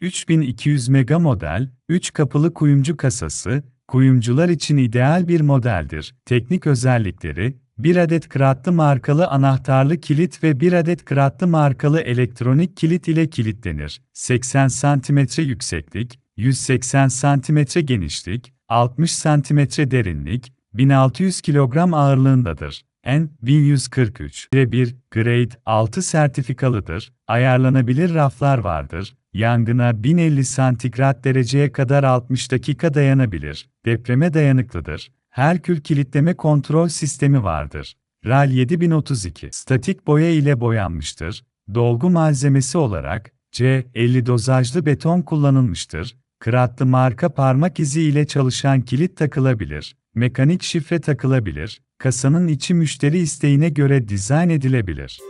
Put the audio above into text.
3200 mega model, 3 kapılı kuyumcu kasası, kuyumcular için ideal bir modeldir. Teknik özellikleri, 1 adet kıratlı markalı anahtarlı kilit ve 1 adet kıratlı markalı elektronik kilit ile kilitlenir. 80 cm yükseklik, 180 cm genişlik, 60 cm derinlik, 1600 kilogram ağırlığındadır. N1143 1 Grade 6 sertifikalıdır. Ayarlanabilir raflar vardır. Yangına 1050 santigrat dereceye kadar 60 dakika dayanabilir. Depreme dayanıklıdır. Herkül kilitleme kontrol sistemi vardır. RAL 7032 statik boya ile boyanmıştır. Dolgu malzemesi olarak C50 dozajlı beton kullanılmıştır. Kıratlı marka parmak izi ile çalışan kilit takılabilir. Mekanik şifre takılabilir. Kasanın içi müşteri isteğine göre dizayn edilebilir.